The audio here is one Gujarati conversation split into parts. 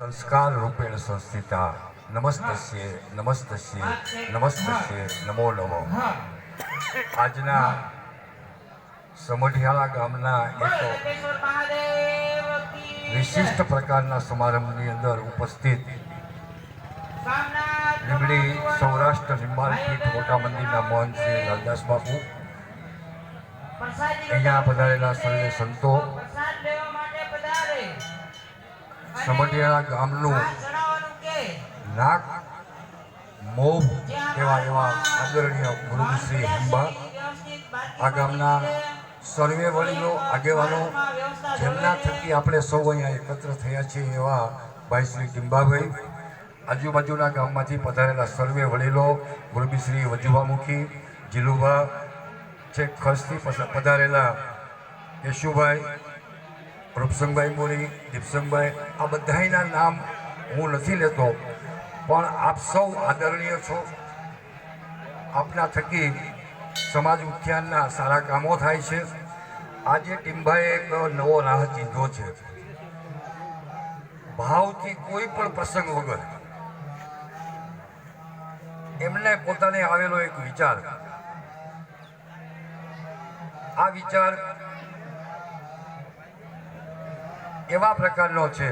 સંસ્કાર રૂપેણ સંસ્થિતા નમસ્તસ્ય નમસ્તસ્ય નમસ્તસ્ય નમો નમો આજના સમઢિયાળા ગામના એક વિશિષ્ટ પ્રકારના સમારંભની અંદર ઉપસ્થિત લીમડી સૌરાષ્ટ્ર નિર્માણ પીઠ મોટા મંદિરના મોહન શ્રી લાલદાસ બાપુ અહીંયા પધારેલા સર્વે સંતો સમઢિયાળા ગામનું નાક મોભ એવા એવા આદરણીય ગુરુશ્રી હંબા. આ ગામના સર્વે વડીલો, આગેવાનો, જેમના થકી આપણે સૌ અહીંયા એકત્ર થયા છીએ એવા ભાઈ શ્રી ડિંબાભાઈ. આજુબાજુના ગામમાંથી પધારેલા સર્વે વડીલો ગુરબી શ્રી વજુભામુખી, જીલુભા છે ખર્ચથી પધારેલા યશુભાઈ રૂપસંગભાઈ મોરી દીપસંગભાઈ, આ બધાના નામ હું નથી લેતો, પણ આપ સૌ આદરણીય છો. આપના થકી સમાજ ઉત્થાનના સારા કામો થાય છે. આજે ટીમભાઈએ એક નવો રાહ ચીંધો છે. ભાવથી કોઈ પણ પ્રસંગ વગર એમને પોતાને આવેલો એક વિચાર. આ વિચાર એવા પ્રકારનો છે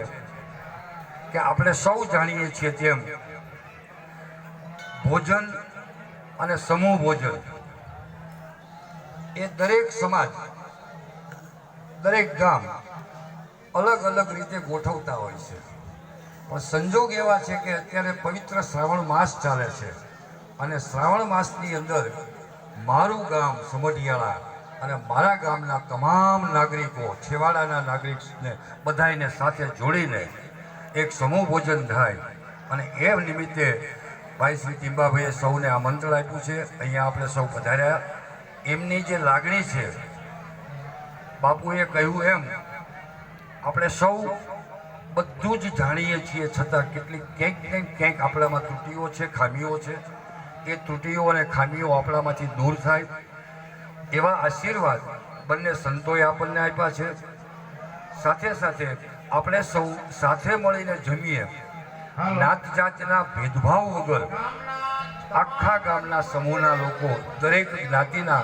કે આપણે સૌ જાણીએ છીએ તેમ ભોજન અને સમૂહ ભોજન એ દરેક સમાજ, દરેક ગામ અલગ અલગ રીતે ગોઠવતા હોય છે. પણ સંજોગ એવા છે કે અત્યારે પવિત્ર શ્રાવણ માસ ચાલે છે અને શ્રાવણ માસની અંદર મારું ગામ સમઢિયાળા અને મારા ગામના તમામ નાગરિકો, છેવાડાના નાગરિકને બધાને સાથે જોડીને એક સમૂહ ભોજન થાય. અને એ નિમિત્તે ભાઈ શ્રી ટીંબાભાઈએ સૌને આમંત્રણ આપ્યું છે. અહીંયા આપણે સૌ પધાર્યા. એમની જે લાગણી છે, બાપુએ કહ્યું એમ, આપણે સૌ બધું જ જાણીએ છીએ, છતાં કેટલીક ક્યાંક ક્યાંક ક્યાંક આપણામાં ત્રુટીઓ છે, ખામીઓ છે. એ ત્રુટીઓ અને ખામીઓ આપણામાંથી દૂર થાય. એવા આશીર્વાદ બંને સંતોએ આપણને આપ્યા છે. સાથે સાથે આપણે સૌ સાથે મળીને જમીએ. નાત જાતના ભેદભાવ વગર આખા ગામના સમૂહના લોકો, દરેક જ્ઞાતિના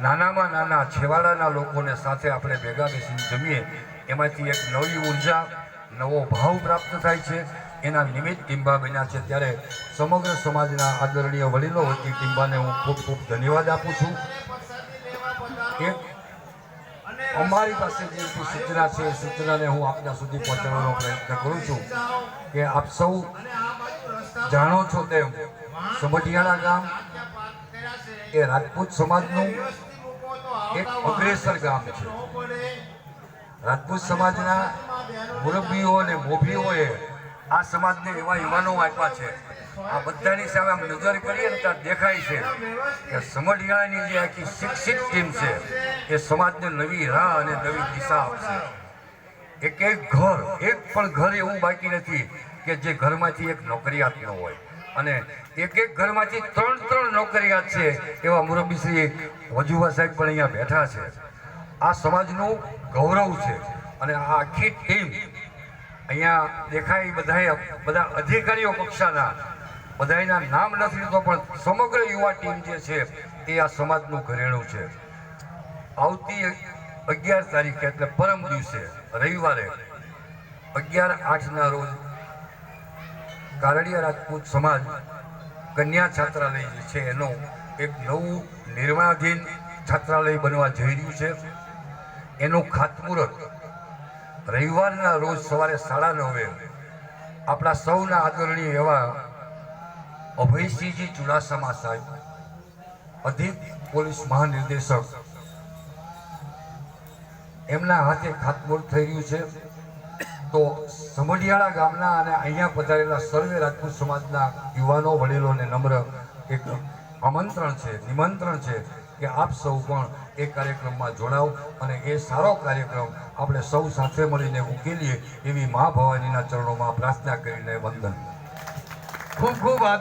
નાનામાં નાના છેવાડાના લોકોને સાથે આપણે ભેગા બેસીને જમીએ. એમાંથી એક નવી ઊર્જા, નવો ભાવ પ્રાપ્ત થાય છે. એના નિમિત્ત ટીંબા બન્યા છે. ત્યારે સમગ્ર સમાજના આદરણીય વડીલો વતી ટીંબાને હું ખૂબ ખૂબ ધન્યવાદ આપું છું. એક અમારી પાસે જે સૂચના છે, એ સૂચનાને હું આપના સુધી પહોંચાડવાનો પ્રયત્ન કરું છું કે આપ સૌ જાણો છો તેમ સમઢિયાળા ગામ એ રાજપૂત સમાજનું એક અગ્રેસર ગામ છે. રાજપૂત સમાજના મુરબ્બીઓ અને મોભીઓએ આ સમાજને એવા યુવાનો આપ્યા છે આ બધાની સામે આમ નજર કરીએ ને ત્યાં દેખાય છે કે સમઢિયાળાની જે આખી શિક્ષિત ટીમ છે, એ સમાજને નવી રાહ અને નવી દિશા આપશે. એક એક ઘર, એક પણ ઘર એવું બાકી નથી કે જે ઘરમાંથી એક નોકરિયાત ન હોય. અને એક એક ઘરમાંથી ત્રણ ત્રણ નોકરિયાત છે એવા મુરબ્બીશ્રી વજુભા સાહેબ પણ અહીંયા બેઠા છે. આ સમાજનું ગૌરવ છે અને આ આખી ટીમ અહીંયા દેખાય બધાએ બધા અધિકારીઓ કક્ષાના બધાના નામ નથી લીધો, પણ સમગ્ર યુવા ટીમ જે છે, એ આ સમાજનું ઘરેણું છે. આવતી અગિયાર તારીખે, એટલે પરમ દિવસે, રવિવારે, અગિયાર આઠના રોજ કારડિયા રાજપૂત સમાજ કન્યા છાત્રાલય જે છે, એનું એક નવું નિર્માણાધીન છાત્રાલય બનવા જઈ રહ્યું છે. એનું ખાતમુહૂર્ત રવિવારના રોજ સવારે સાડા નવે આપણા સૌના આદરણીય એવા અભયસિંહજી ચુડાસમા સાહેબ, અધિક પોલીસ મહાનિર્દેશક. એમના હાથે ખાતમુહૂર્ત થઈ રહ્યું છે. તો સમઢિયાળા ગામના અને અહીંયા પધારેલા સર્વે રાજપૂત સમાજના યુવાનો, વડીલોને નમ્ર એક આમંત્રણ છે, નિમંત્રણ છે કે આપ સૌ પણ એ કાર્યક્રમમાં જોડાઓ અને એ સારો કાર્યક્રમ આપણે સૌ સાથે મળીને ઉકેલીએ એવી મા ભવાનીના ચરણોમાં પ્રાર્થના કરીને વંદન. ખૂબ ખૂબ આભાર.